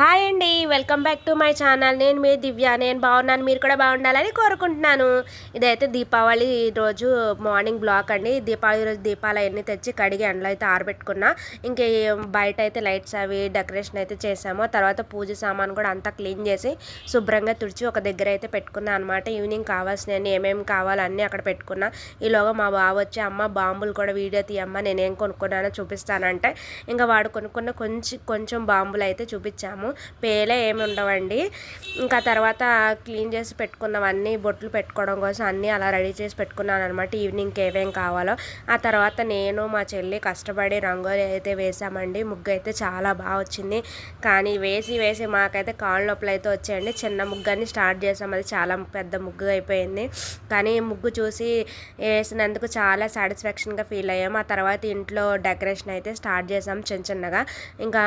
Hi అండి welcome back to my channel. నేను మీ దివ్య నేను బాగున్నాను మీరు కూడా బాగుండాలని కోరుకుంటున్నాను. ఇదైతే దీపావళి రోజు మార్నింగ్ బ్లాక్ అండి. దీపావళి రోజు దీపాలు అవన్నీ తెచ్చి కడిగి ఎండలో అయితే ఆరబెట్టుకున్నా. ఇంకా బయట అయితే లైట్స్ అవి డెకరేషన్ అయితే చేసాము. తర్వాత పూజ సామాన్ కూడా అంతా క్లీన్ చేసి శుభ్రంగా తుడిచి ఒక దగ్గర అయితే పెట్టుకున్నా అనమాట ఈవినింగ్ కావాల్సిన ఏమేమి కావాలన్నీ అక్కడ పెట్టుకున్నా. ఈలోగా మా బావ వచ్చి అమ్మ బాంబులు కూడా వీడియో తీయమ్మ నేనేం కొనుక్కున్నానో చూపిస్తానంటే. ఇంకా వాడు కొనుక్కున్న కొంచెం కొంచెం బాంబులు అయితే చూపించాము. పేలే ఏమి ఉండవండి. ఇంకా తర్వాత క్లీన్ చేసి పెట్టుకున్నవన్నీ బొట్లు పెట్టుకోవడం కోసం అన్నీ అలా రెడీ చేసి పెట్టుకున్నాను అనమాట ఈవినింగ్కి ఏమేం కావాలో. ఆ తర్వాత నేను మా చెల్లి కష్టపడి రంగోలి అయితే వేసామండి. ముగ్గు అయితే చాలా బాగా వచ్చింది. కానీ వేసి వేసి మాకైతే కాళ్ళ నొప్పులు అయితే వచ్చాయండి. చిన్న ముగ్గుని స్టార్ట్ చేసాం. అది చాలా పెద్ద ముగ్గు అయిపోయింది. కానీ ముగ్గు చూసి వేసినందుకు చాలా సాటిస్ఫాక్షన్గా ఫీల్ అయ్యాము. ఆ తర్వాత ఇంట్లో డెకరేషన్ అయితే స్టార్ట్ చేసాం చిన్న చిన్నగా. ఇంకా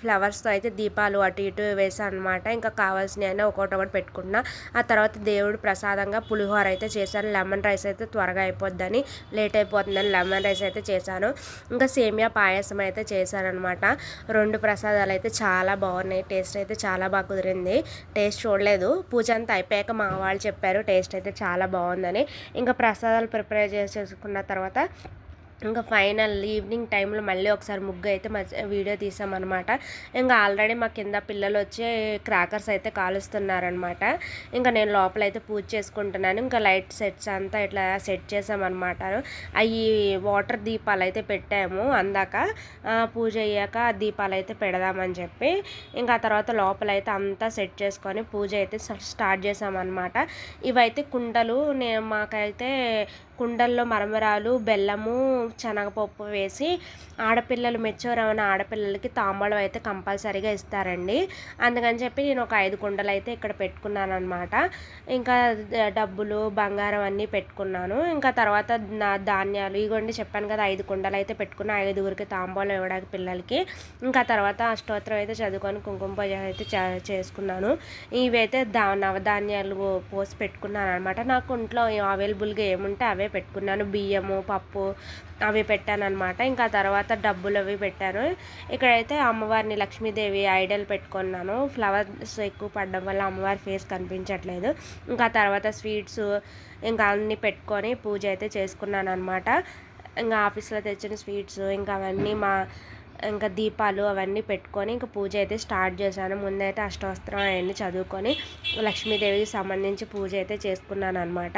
ఫ్లవర్స్తో అయితే దీపాలు అటు ఇటు వేసాను అనమాట ఇంకా కావాల్సినవి అయినా ఒకటి ఒకటి పెట్టుకున్నా. ఆ తర్వాత దేవుడు ప్రసాదంగా పులిహోర అయితే చేశాను లెమన్ రైస్ అయితే త్వరగా అయిపోద్దని లేట్ అయిపోతుందని లెమన్ రైస్ అయితే చేశాను. ఇంకా సేమియా పాయసం అయితే చేశాను అనమాట రెండు ప్రసాదాలు అయితే చాలా బాగున్నాయి. టేస్ట్ అయితే చాలా బాగా కుదిరింది. టేస్ట్ చూడలేదు. పూజ అంతా అయిపోయాక మా వాళ్ళు చెప్పారు టేస్ట్ అయితే చాలా బాగుందని. ఇంకా ప్రసాదాలు ప్రిపేర్ చేసేసుకున్న తర్వాత ఇంకా ఫైనల్ ఈవినింగ్ టైంలో మళ్ళీ ఒకసారి ముగ్గు అయితే వీడియో తీసామన్నమాట. ఇంకా ఆల్రెడీ మా కింద పిల్లలు వచ్చి క్రాకర్స్ అయితే కాలుస్తున్నారనమాట ఇంకా నేను లోపల అయితే పూజ చేసుకుంటున్నాను. ఇంకా లైట్ సెట్స్ అంతా ఇట్లా సెట్ చేసామన్నమాట. అవి వాటర్ దీపాలు అయితే పెట్టాము అందాక. పూజ అయ్యాక దీపాలు అయితే పెడదామని చెప్పి. ఇంకా తర్వాత లోపల అయితే అంతా సెట్ చేసుకొని పూజ అయితే స్టార్ట్ చేసామన్నమాట. ఇవైతే కుండలు నేను మాకైతే కుండల్లో మరమరాలు బెల్లము శనగపప్పు వేసి ఆడపిల్లలు మెచ్యూర్ అయిన ఆడపిల్లలకి తాంబూలం అయితే కంపల్సరీగా ఇస్తారండి. అందుకని చెప్పి నేను ఒక ఐదు కుండలు అయితే ఇక్కడ పెట్టుకున్నాను అనమాట ఇంకా డబ్బులు బంగారం అన్నీ పెట్టుకున్నాను. ఇంకా తర్వాత నా ధాన్యాలు ఇగోండి చెప్పాను కదా ఐదు కుండలు అయితే పెట్టుకున్న ఐదుగురికి తాంబూలం ఇవ్వడానికి పిల్లలకి. ఇంకా తర్వాత అష్టోత్తరం అయితే చదువుకొని కుంకుమ పూజ అయితే చేసుకున్నాను. ఇవైతే దా నవధాన్యాలు పోసి పెట్టుకున్నాను అనమాట నాకు ఇంట్లో అవైలబుల్గా ఏముంటే అవే పెట్టుకున్నాను బియ్యము పప్పు అవి పెట్టాను అనమాట ఇంకా తర్వాత డబ్బులు అవి పెట్టాను. ఇక్కడైతే అమ్మవారిని లక్ష్మీదేవి ఐడల్ పెట్టుకున్నాను. ఫ్లవర్స్ ఎక్కువ పడడం వల్ల అమ్మవారి ఫేస్ కనిపించట్లేదు. ఇంకా తర్వాత స్వీట్స్ ఇంకా అన్నీ పెట్టుకొని పూజ అయితే చేసుకున్నాను అనమాట ఇంకా ఆఫీస్లో తెచ్చిన స్వీట్స్ ఇంకా అవన్నీ మా ఇంకా దీపాలు అవన్నీ పెట్టుకొని ఇంకా పూజ అయితే స్టార్ట్ చేశాను. ముందైతే అష్టవస్త్రం అవన్నీ చదువుకొని లక్ష్మీదేవికి సంబంధించి పూజ అయితే చేసుకున్నాను అనమాట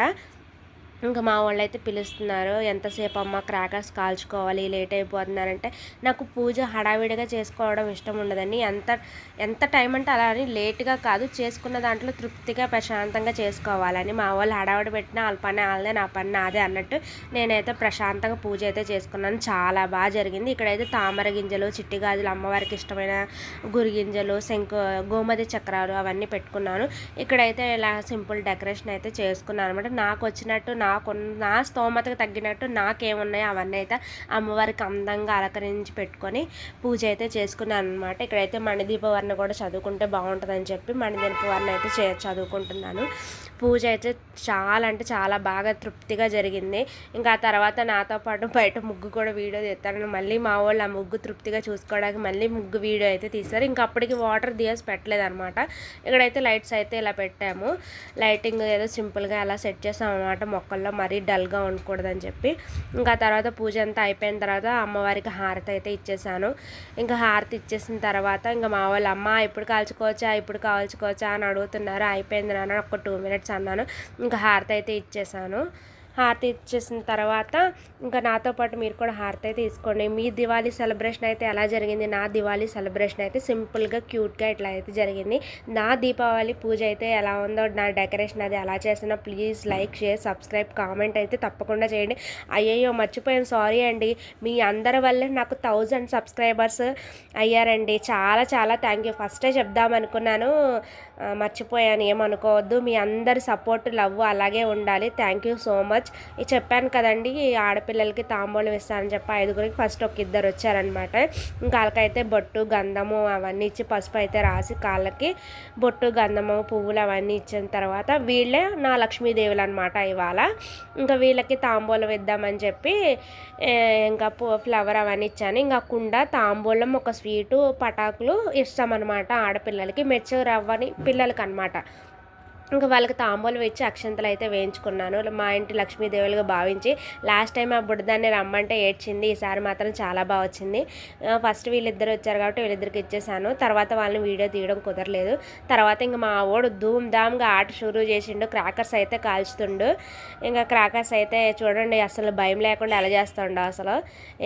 ఇంకా మా వాళ్ళు అయితే పిలుస్తున్నారు ఎంతసేపు అమ్మ క్రాకర్స్ కాల్చుకోవాలి లేట్ అయిపోతున్నారంటే నాకు పూజ హడావిడిగా చేసుకోవడం ఇష్టం ఉండదండి. ఎంత ఎంత టైం అంటే అలా అని లేట్గా కాదు చేసుకున్న దాంట్లో తృప్తిగా ప్రశాంతంగా చేసుకోవాలని. మా వాళ్ళు హడావిడి పెట్టిన వాళ్ళ పని వాళ్ళదే నా పని నాదే అన్నట్టు నేనైతే ప్రశాంతంగా పూజ అయితే చేసుకున్నాను. చాలా బాగా జరిగింది. ఇక్కడైతే తామర గింజలు చిట్టి గాజులు అమ్మవారికి ఇష్టమైన గురి గింజలు శంకు గోమతి చక్రాలు అవన్నీ పెట్టుకున్నాను. ఇక్కడైతే ఇలా సింపుల్ డెకరేషన్ అయితే చేసుకున్నాను అనమాట నాకు వచ్చినట్టు నా నాకున్న నా స్తోమతకు తగ్గినట్టు నాకేమున్నాయో అవన్నీ అయితే అమ్మవారికి అందంగా అలంకరించి పెట్టుకొని పూజ అయితే చేసుకున్నాను అనమాట ఇక్కడైతే మణిదీపవర్ణ కూడా చదువుకుంటే బాగుంటుందని చెప్పి మణిదీపవర్ణ అయితే చే చదువుకుంటున్నాను. పూజ అయితే చాలా అంటే చాలా బాగా తృప్తిగా జరిగింది. ఇంకా తర్వాత నాతో పాటు బయట ముగ్గు కూడా వీడియో తీస్తాను మళ్ళీ మా వాళ్ళు ఆ ముగ్గు తృప్తిగా చూసుకోవడానికి మళ్ళీ ముగ్గు వీడియో అయితే తీస్తారు. ఇంకా అప్పటికి వాటర్ దియాస్ పెట్టలేదు అనమాట ఇక్కడైతే లైట్స్ అయితే ఇలా పెట్టాము. లైటింగ్ ఏదో సింపుల్గా అలా సెట్ చేసాం అనమాట వల్ల మరీ డల్గా ఉండకూడదని చెప్పి. ఇంకా తర్వాత పూజ అంతా అయిపోయిన తర్వాత అమ్మవారికి హారతి అయితే ఇచ్చేసాను. ఇంకా హారతి ఇచ్చేసిన తర్వాత ఇంకా మా వాళ్ళు అమ్మ ఇప్పుడు కాల్చుకోవచ్చా? ఇప్పుడు కాల్చుకోవచ్చా? అని అడుగుతున్నారు. అయిపోయింది నాన్న ఒక టూ మినిట్స్ అన్నాను. ఇంకా హారతి అయితే ఇచ్చేసాను. హారతి ఇచ్చేసిన తర్వాత ఇంకా నాతో పాటు మీరు కూడా హారతి అయితే తీసుకోండి. మీ దివాళీ సెలబ్రేషన్ అయితే ఎలా జరిగింది? నా దివాళీ సెలబ్రేషన్ అయితే సింపుల్గా క్యూట్గా ఇట్లా అయితే జరిగింది. నా దీపావళి పూజ అయితే ఎలా ఉందో నా డెకరేషన్ అది ఎలా చేసినా please like share subscribe comment అయితే తప్పకుండా చేయండి. అయ్యయ్యో మర్చిపోయాను. సారీ అండి. మీ అందరి వల్లే నాకు థౌజండ్ సబ్స్క్రైబర్స్ అయ్యారండి. చాలా చాలా థ్యాంక్ యూ. ఫస్టే చెప్దామనుకున్నాను మర్చిపోయాను. ఏమనుకోవద్దు. మీ అందరి సపోర్ట్ లవ్ అలాగే ఉండాలి. Thank you so much. Much ఈ చెప్పాను కదండి ఆడపిల్లలకి తాంబూలం ఇస్తానని చెప్పి ఐదుగురికి ఫస్ట్ ఒక ఇద్దరు వచ్చారనమాట. ఇంకా వాళ్ళకైతే బొట్టు గంధము అవన్నీ ఇచ్చి పసుపు అయితే రాసి కాళ్ళకి బొట్టు గంధము పువ్వులు అవన్నీ ఇచ్చిన తర్వాత వీళ్ళే నా లక్ష్మీదేవులు అనమాట ఇవాళ. ఇంకా వీళ్ళకి తాంబూలం ఇద్దామని చెప్పి ఇంకా ఫ్లవర్ అవన్నీ ఇచ్చాను. ఇంకా కుండ తాంబూలం ఒక స్వీటు పటాకులు ఇస్తామన్నమాట ఆడపిల్లలకి మెచ్చు అవ్వని పిల్లలకి అనమాట ఇంకా వాళ్ళకి తాంబూలం ఇచ్చి అక్షంతలు అయితే వేయించుకున్నాను. మా ఇంటి లక్ష్మీదేవులుగా భావించి లాస్ట్ టైం ఆ బుడ్డదాన్ని రమ్మంటే ఏడ్చింది. ఈసారి మాత్రం చాలా బాగా వచ్చింది. ఫస్ట్ వీళ్ళిద్దరు వచ్చారు కాబట్టి వీళ్ళిద్దరికి ఇచ్చేసాను. తర్వాత వాళ్ళని వీడియో తీయడం కుదరలేదు. తర్వాత ఇంకా మా ఓడు ధూమ్ ధామ్గా ఆట షురూ చేసిండు. క్రాకర్స్ అయితే కాల్చుతుండు. ఇంకా క్రాకర్స్ అయితే చూడండి అసలు భయం లేకుండా ఎలా చేస్తుండో అసలు.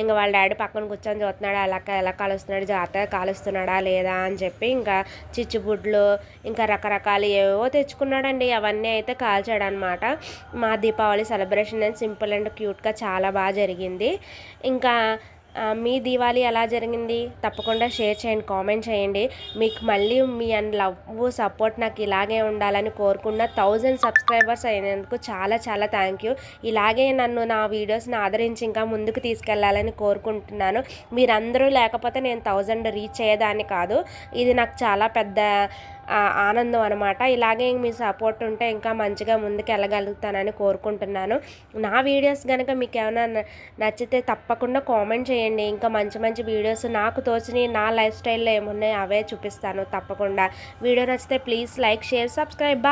ఇంకా వాళ్ళ డాడీ పక్కన కూర్చొని చూస్తున్నాడు ఎలా ఎలా కాలుస్తున్నాడు జాగ్రత్తగా కాలుస్తున్నాడా లేదా అని చెప్పి ఇంకా చిచ్చుబుడ్లు ఇంకా రకరకాలు ఏవో తెచ్చుకున్నాడండి అవన్నీ అయితే కాల్చాడు అనమాట మా Deepavali celebration and simple and క్యూట్గా చాలా బాగా జరిగింది. ఇంకా మీ దీవాళి ఎలా జరిగింది? తప్పకుండా షేర్ చేయండి కామెంట్ చేయండి. మీకు మళ్ళీ మీ అండ్ లవ్ సపోర్ట్ నాకు ఇలాగే ఉండాలని కోరుకున్న థౌజండ్ సబ్స్క్రైబర్స్ అయినందుకు చాలా చాలా థ్యాంక్ యూ. ఇలాగే నన్ను నా వీడియోస్ని ఆదరించి ఇంకా ముందుకు తీసుకెళ్ళాలని కోరుకుంటున్నాను. మీరందరూ లేకపోతే నేను థౌజండ్ రీచ్ అయ్యేదాన్ని కాదు. ఇది నాకు చాలా పెద్ద ఆనందం అనమాట ఇలాగే మీ సపోర్ట్ ఉంటే ఇంకా మంచిగా ముందుకు వెళ్ళగలుగుతానని కోరుకుంటున్నాను. నా వీడియోస్ కనుక మీకు ఏమైనా నచ్చితే తప్పకుండా కామెంట్ చేయండి. ఇంకా మంచి మంచి వీడియోస్ నాకు తోచినవి నా లైఫ్ స్టైల్లో ఏమున్నాయో అవే చూపిస్తాను తప్పకుండా. వీడియో నచ్చితే ప్లీజ్ లైక్ షేర్ సబ్స్క్రైబ్